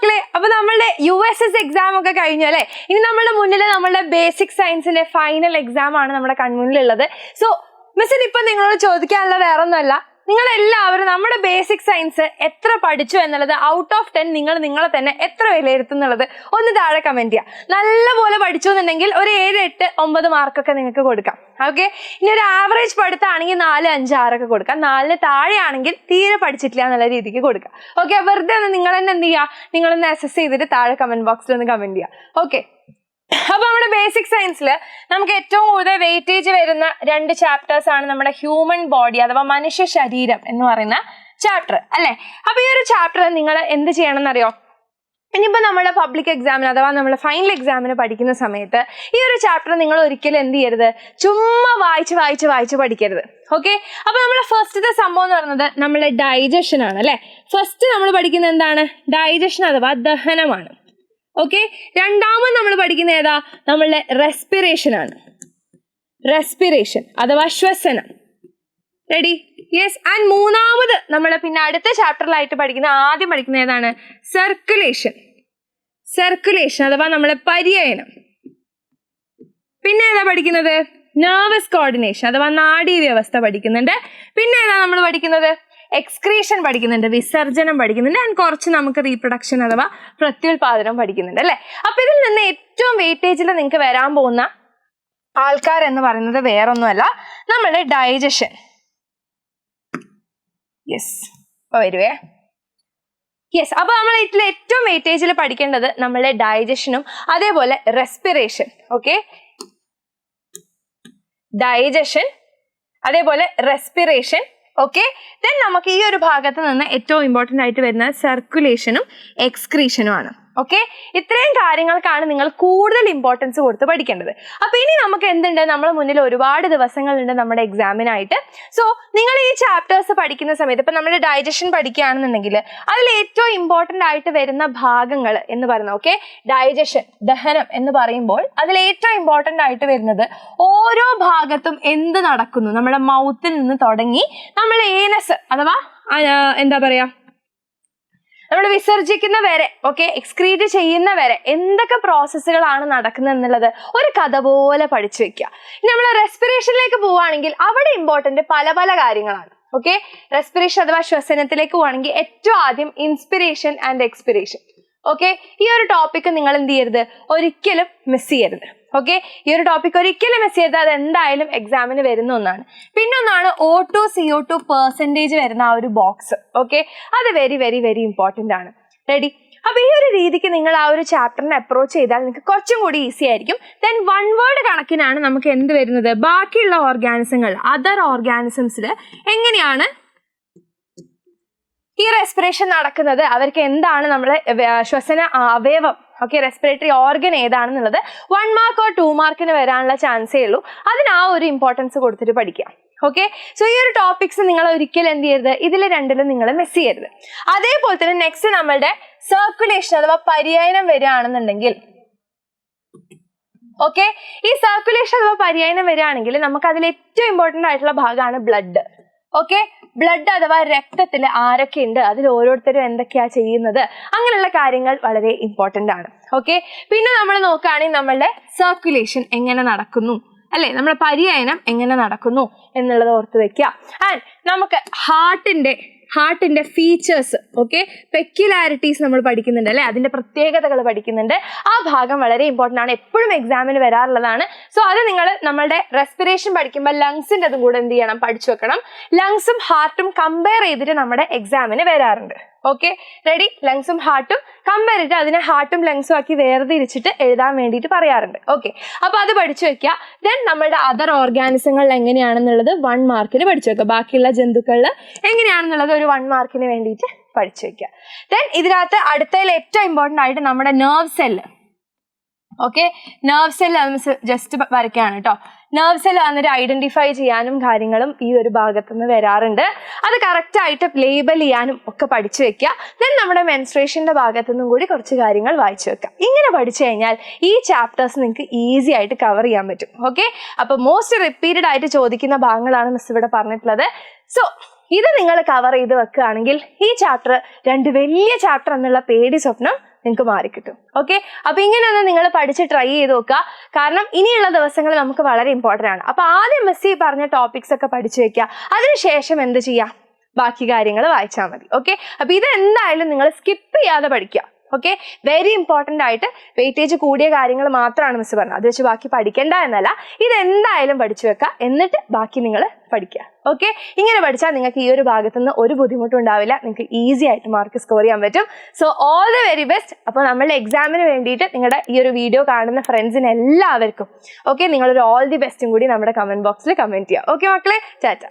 മക്കളെ അപ്പൊ നമ്മളുടെ യു എസ് എസ് എക്സാം ഒക്കെ കഴിഞ്ഞു അല്ലെ? ഇനി നമ്മളുടെ മുന്നിൽ നമ്മളുടെ ബേസിക് സയൻസിന്റെ ഫൈനൽ എക്സാം ആണ് നമ്മുടെ കൺമുന്നിലുള്ളത്. സോ മിസ്സിന് ഇപ്പൊ നിങ്ങളോട് ചോദിക്കാനുള്ള വേറെ ഒന്നുമല്ല നിങ്ങൾ എല്ലാവരും നമ്മുടെ ബേസിക് സയൻസ് എത്ര പഠിച്ചു എന്നുള്ളത് ഔട്ട് ഓഫ് ടെൻ നിങ്ങൾ നിങ്ങളെ തന്നെ എത്ര വിലയിരുത്തുന്നുള്ളത് ഒന്ന് താഴെ കമന്റ് ചെയ്യുക നല്ലപോലെ പഠിച്ചു എന്നുണ്ടെങ്കിൽ ഒരു ഏഴ് എട്ട് ഒമ്പത് മാർക്കൊക്കെ നിങ്ങൾക്ക് കൊടുക്കാം. ഓക്കെ ഇനി ഒരു ആവറേജ് പഠിത്തമാണെങ്കിൽ നാല് അഞ്ച് ആറൊക്കെ കൊടുക്കാം. നാലിന് താഴെയാണെങ്കിൽ തീരെ പഠിച്ചിട്ടില്ല എന്നുള്ള രീതിക്ക് കൊടുക്കാം. ഓക്കെ വെറുതെ ഒന്ന് നിങ്ങൾ തന്നെ എന്ത് ചെയ്യുക നിങ്ങളൊന്ന് അസസ് ചെയ്തിട്ട് താഴെ കമന്റ് ബോക്സിൽ ഒന്ന് കമന്റ് ചെയ്യുക ഓക്കെ അപ്പൊ നമ്മുടെ ബേസിക് സയൻസിൽ നമുക്ക് ഏറ്റവും കൂടുതൽ വെയിറ്റേജ് വരുന്ന രണ്ട് ചാപ്റ്റേഴ്സ് ആണ് നമ്മുടെ ഹ്യൂമൻ ബോഡി അഥവാ മനുഷ്യ ശരീരം എന്ന് പറയുന്ന ചാപ്റ്റർ അല്ലെ? അപ്പൊ ഈ ഒരു ചാപ്റ്റർ നിങ്ങൾ എന്ത് ചെയ്യണം എന്നറിയോ ഇനിയിപ്പോൾ നമ്മുടെ പബ്ലിക് എക്സാമിന് അഥവാ നമ്മുടെ ഫൈനൽ എക്സാമിന് പഠിക്കുന്ന സമയത്ത് ഈ ഒരു ചാപ്റ്റർ നിങ്ങൾ ഒരിക്കലും എന്ത് ചെയ്യരുത്? ചുമ്മാ വായിച്ച് വായിച്ച് വായിച്ച് പഠിക്കരുത്. ഓക്കെ അപ്പൊ നമ്മുടെ ഫസ്റ്റത്തെ സംഭവം എന്ന് പറയുന്നത് നമ്മളെ ഡൈജഷൻ ആണ് അല്ലെ? ഫസ്റ്റ് നമ്മൾ പഠിക്കുന്നത് എന്താണ്? ഡൈജഷൻ അഥവാ ദഹനമാണ്. ഓക്കെ രണ്ടാമത് നമ്മൾ പഠിക്കുന്ന ഏതാ? നമ്മളുടെ റെസ്പിറേഷൻ ആണ്. റെസ്പിറേഷൻ അഥവാ ശ്വസനം. റെഡി യെസ് ആൻഡ് മൂന്നാമത് നമ്മൾ പിന്നെ അടുത്ത ചാപ്റ്ററിലായിട്ട് പഠിക്കുന്ന ആദ്യം പഠിക്കുന്ന ഏതാണ്? സർക്കുലേഷൻ സർക്കുലേഷൻ അഥവാ നമ്മളെ പര്യയനം. പിന്നെ ഏതാ പഠിക്കുന്നത്? നെർവസ് കോർഡിനേഷൻ അഥവാ നാഡീ വ്യവസ്ഥ പഠിക്കുന്നുണ്ട്. പിന്നെ ഏതാ നമ്മൾ പഠിക്കുന്നത്? എക്സ്ക്രീഷൻ പഠിക്കുന്നുണ്ട് വിസർജനം പഠിക്കുന്നുണ്ട് ആൻഡ് കുറച്ച് നമുക്ക് റീപ്രൊഡക്ഷൻ അഥവാ പ്രത്യുൽപാദനം പഠിക്കുന്നുണ്ട് അല്ലേ? അപ്പൊ ഇതിൽ നിന്ന് ഏറ്റവും വെയിറ്റേജിൽ നിങ്ങൾക്ക് വരാൻ പോകുന്ന ആൾക്കാർ എന്ന് പറയുന്നത് വേറൊന്നുമല്ല നമ്മുടെ ഡൈജഷൻ യെസ് അപ്പൊ വരുവേ. യെസ് അപ്പൊ നമ്മൾ ഇതിൽ ഏറ്റവും വെയിറ്റേജിൽ പഠിക്കേണ്ടത് നമ്മളുടെ ഡൈജഷനും അതേപോലെ റെസ്പിറേഷൻ ഓക്കെ ഡൈജഷൻ അതേപോലെ റെസ്പിറേഷൻ ഓക്കെ ദെൻ നമുക്ക് ഈ ഒരു ഭാഗത്ത് നിന്ന് ഏറ്റവും ഇമ്പോർട്ടന്റ് ആയിട്ട് വരുന്നത് സർക്കുലേഷനും എക്സ്ക്രീഷനും ആണ്. ഓക്കെ ഇത്രയും കാര്യങ്ങൾക്കാണ് നിങ്ങൾ കൂടുതൽ ഇമ്പോർട്ടൻസ് കൊടുത്ത് പഠിക്കേണ്ടത്. അപ്പൊ ഇനി നമുക്ക് എന്തുണ്ട്? നമ്മുടെ മുന്നിൽ ഒരുപാട് ദിവസങ്ങളുണ്ട് നമ്മുടെ എക്സാമിനായിട്ട് സോ നിങ്ങൾ ഈ ചാപ്റ്റേഴ്സ് പഠിക്കുന്ന സമയത്ത് ഇപ്പൊ നമ്മൾ ഡൈജഷൻ പഠിക്കുകയാണെന്നുണ്ടെങ്കിൽ അതിൽ ഏറ്റവും ഇമ്പോർട്ടന്റ് ആയിട്ട് വരുന്ന ഭാഗങ്ങൾ എന്ന് പറയുന്നത് ഓക്കെ ഡൈജഷൻ ദഹനം എന്ന് പറയുമ്പോൾ അതിൽ ഏറ്റവും ഇമ്പോർട്ടന്റ് ആയിട്ട് വരുന്നത് ഓരോ ഭാഗത്തും എന്ത് നടക്കുന്നു? നമ്മുടെ മൗത്തിൽ നിന്ന് തുടങ്ങി നമ്മൾ ഏനസ് അഥവാ എന്താ പറയാ? നമ്മൾ വിസർജിക്കുന്ന വരെ ഓക്കെ എക്സ്ക്രീറ്റ് ചെയ്യുന്ന വരെ എന്തൊക്കെ പ്രോസസ്സുകളാണ് നടക്കുന്നത് എന്നുള്ളത് ഒരു കഥ പോലെ പഠിച്ചു വെക്കുക. നമ്മൾ റെസ്പിറേഷനിലേക്ക് പോവുകയാണെങ്കിൽ അവിടെ ഇമ്പോർട്ടന്റ് പല പല കാര്യങ്ങളാണ് ഓക്കെ റെസ്പിറേഷൻ അഥവാ ശ്വസനത്തിലേക്ക് പോവുകയാണെങ്കിൽ ഏറ്റവും ആദ്യം ഇൻസ്പിറേഷൻ ആൻഡ് എക്സ്പിറേഷൻ ഓക്കെ ഈ ഒരു ടോപ്പിക്ക് നിങ്ങൾ എന്ത് ചെയ്യരുത്? ഒരിക്കലും മിസ് ചെയ്യരുത്. ഓക്കെ ഈ ഒരു ടോപ്പിക് ഒരിക്കലും മിസ് ചെയ്യരുത്. അത് എന്തായാലും എക്സാമിന് വരുന്ന ഒന്നാണ്. പിന്നെ ഒന്നാണ് two C O two percentage വരുന്ന ആ ഒരു ബോക്സ് ഓക്കെ അത് വെരി വെരി വെരി ഇമ്പോർട്ടന്റ് ആണ്. റെഡി അപ്പൊ ഈ ഒരു രീതിക്ക് നിങ്ങൾ ആ ഒരു ചാപ്റ്ററിനെ അപ്രോച്ച് ചെയ്താൽ നിങ്ങൾക്ക് കുറച്ചും കൂടി ഈസി ആയിരിക്കും. ദെൻ വൺ വേർഡ് കണക്കിനാണ് നമുക്ക് എന്ത് വരുന്നത്? ബാക്കിയുള്ള ഓർഗാനിസങ്ങൾ അതർ ഓർഗാനിസംസിൽ എങ്ങനെയാണ് ഈ റെസ്പിറേഷൻ നടക്കുന്നത് അവർക്ക് എന്താണ് നമ്മുടെ ശ്വസന അവയവം ഓക്കെ റെസ്പിറേറ്ററി ഓർഗൻ ഏതാണെന്നുള്ളത് വൺ മാർക്ക് ഓർ ടു മാർക്കിന് വരാനുള്ള ചാൻസേ ഉള്ളൂ. അതിന് ആ ഒരു ഇമ്പോർട്ടൻസ് കൊടുത്തിട്ട് പഠിക്കാം ഓക്കെ സോ ഈ ഒരു ടോപ്പിക്സ് നിങ്ങൾ ഒരിക്കലും എന്ത് ചെയ്യരുത് ഇതിൽ രണ്ടിലും നിങ്ങൾ മിസ് ചെയ്യരുത്. അതേപോലെ തന്നെ നെക്സ്റ്റ് നമ്മളുടെ സർക്കുലേഷൻ അഥവാ പര്യായനം വരികയാണെന്നുണ്ടെങ്കിൽ ഓക്കെ ഈ സർക്കുലേഷൻ അഥവാ പര്യായനം വരികയാണെങ്കിൽ നമുക്ക് അതിൽ ഏറ്റവും ഇമ്പോർട്ടന്റ് ആയിട്ടുള്ള ഭാഗമാണ് ബ്ലഡ് ഓക്കെ ബ്ലഡ് അഥവാ രക്തത്തിൽ ആരൊക്കെ ഉണ്ട് അതിൽ ഓരോരുത്തരും എന്തൊക്കെയാ ചെയ്യുന്നത്? അങ്ങനെയുള്ള കാര്യങ്ങൾ വളരെ ഇമ്പോർട്ടന്റ് ആണ്. ഓക്കെ പിന്നെ നമ്മൾ നോക്കുകയാണെങ്കിൽ നമ്മളുടെ സർക്കുലേഷൻ എങ്ങനെ നടക്കുന്നു? അല്ലെ? നമ്മുടെ പര്യായനം എങ്ങനെ നടക്കുന്നു എന്നുള്ളത് ഓർത്ത് വെക്കുക. ആൻഡ് നമുക്ക് ഹാർട്ടിന്റെ ഹാർട്ടിന്റെ ഫീച്ചേഴ്സ് ഓക്കെ പെക്യുലാരിറ്റീസ് നമ്മൾ പഠിക്കുന്നുണ്ട് അല്ലെ? അതിന്റെ പ്രത്യേകതകൾ പഠിക്കുന്നുണ്ട്. ആ ഭാഗം വളരെ ഇമ്പോർട്ടന്റ് ആണ്. എപ്പോഴും എക്സാമിന് വരാറുള്ളതാണ്. സോ അത് നിങ്ങൾ നമ്മളുടെ റെസ്പിറേഷൻ പഠിക്കുമ്പോൾ ലങ്സിന്റെ അതും കൂടെ എന്ത് ചെയ്യണം? പഠിച്ചു വെക്കണം. ലങ്സും ഹാർട്ടും കമ്പയർ ചെയ്തിട്ട് നമ്മുടെ എക്സാമിന് വരാറുണ്ട്. ഓക്കെ റെഡി ലങ്സും ഹാർട്ടും കമ്പയർ ചെയ്ത് അതിനെ ഹാർട്ടും ലങ്സും ആക്കി വേർതിരിച്ചിട്ട് എഴുതാൻ വേണ്ടിയിട്ട് പറയാറുണ്ട്. ഓക്കെ അപ്പോൾ അത് പഠിച്ചു വെക്കുക ദെൻ നമ്മളുടെ അതർ ഓർഗാനിസങ്ങളിൽ എങ്ങനെയാണെന്നുള്ളത് വൺ മാർക്കിന് പഠിച്ചു വെക്കുക ബാക്കിയുള്ള ജന്തുക്കളിൽ എങ്ങനെയാണെന്നുള്ളത് ഒരു വൺ മാർക്കിന് വേണ്ടിയിട്ട് പഠിച്ചു വെക്കുക ദെൻ ഇതിനകത്ത് അടുത്തതിൽ ഏറ്റവും ഇമ്പോർട്ടന്റ് ആയിട്ട് നമ്മുടെ nerve cell okay nerve cell just വരയ്ക്കുകയാണ് കേട്ടോ നെർവ് സെൽ വന്നിട്ട് ഐഡന്റിഫൈ ചെയ്യാനും കാര്യങ്ങളും ഈ ഒരു ഭാഗത്തു നിന്ന് വരാറുണ്ട്. അത് കറക്റ്റ് ആയിട്ട് ലേബൽ ചെയ്യാനും ഒക്കെ പഠിച്ചു വെക്കുക. ദെൻ നമ്മുടെ മെൻസ്ട്രേഷന്റെ ഭാഗത്തു നിന്നും കൂടി കുറച്ച് കാര്യങ്ങൾ വായിച്ചു വെക്കുക. ഇങ്ങനെ പഠിച്ചു കഴിഞ്ഞാൽ ഈ ചാപ്റ്റേഴ്സ് നിങ്ങൾക്ക് ഈസി ആയിട്ട് കവർ ചെയ്യാൻ പറ്റും. ഓക്കെ അപ്പൊ മോസ്റ്റ് റിപ്പീറ്റഡ് ആയിട്ട് ചോദിക്കുന്ന ഭാഗങ്ങളാണ് മിസ് ഇവിടെ പറഞ്ഞിട്ടുള്ളത്. സോ ഇത് നിങ്ങൾ കവർ ചെയ്ത് വെക്കുകയാണെങ്കിൽ ഈ ചാപ്റ്റർ രണ്ട് വലിയ ചാപ്റ്റർ എന്നുള്ള പേടി സ്വപ്നം നിങ്ങൾക്ക് മാറിക്കിട്ടും ഓക്കെ അപ്പൊ ഇങ്ങനെയൊന്ന് നിങ്ങൾ പഠിച്ച് ട്രൈ ചെയ്ത് നോക്കുക. കാരണം ഇനിയുള്ള ദിവസങ്ങൾ നമുക്ക് വളരെ ഇമ്പോർട്ടന്റ് ആണ്. അപ്പൊ ആദ്യം മെസ്സി പറഞ്ഞ ടോപ്പിക്സ് ഒക്കെ പഠിച്ചു വെക്കുക. അതിനുശേഷം എന്ത് ചെയ്യാം? ബാക്കി കാര്യങ്ങൾ വായിച്ചാൽ മതി. ഓക്കെ അപ്പൊ ഇത് എന്തായാലും നിങ്ങൾ സ്കിപ്പ് ചെയ്യാതെ പഠിക്കുക. ഓക്കെ വെരി ഇമ്പോർട്ടന്റ് ആയിട്ട് വെയിറ്റേജ് കൂടിയ കാര്യങ്ങൾ മാത്രമാണ് മിസ് പറഞ്ഞത്. അത് വെച്ച് ബാക്കി പഠിക്കേണ്ട എന്നല്ല. ഇത് എന്തായാലും പഠിച്ചു വെക്കുക എന്നിട്ട് ബാക്കി നിങ്ങൾ പഠിക്കുക ഓക്കെ ഇങ്ങനെ പഠിച്ചാൽ നിങ്ങൾക്ക് ഈ ഒരു ഭാഗത്തു നിന്ന് ഒരു ബുദ്ധിമുട്ടും ഉണ്ടാവില്ല നിങ്ങൾക്ക് ഈസി ആയിട്ട് മാർക്ക് സ്കോർ ചെയ്യാൻ പറ്റും. So all the very best അപ്പോൾ നമ്മളുടെ എക്സാമിന് വേണ്ടിയിട്ട് നിങ്ങളുടെ ഈ ഒരു വീഡിയോ കാണുന്ന ഫ്രണ്ട്സിന് എല്ലാവർക്കും. ഓക്കെ നിങ്ങളൊരു ഓൾ ദി ബെസ്റ്റും കൂടി നമ്മുടെ കമന്റ് ബോക്സിൽ കമന്റ് ചെയ്യുക ഓക്കെ മക്കളെ? ചാറ്റ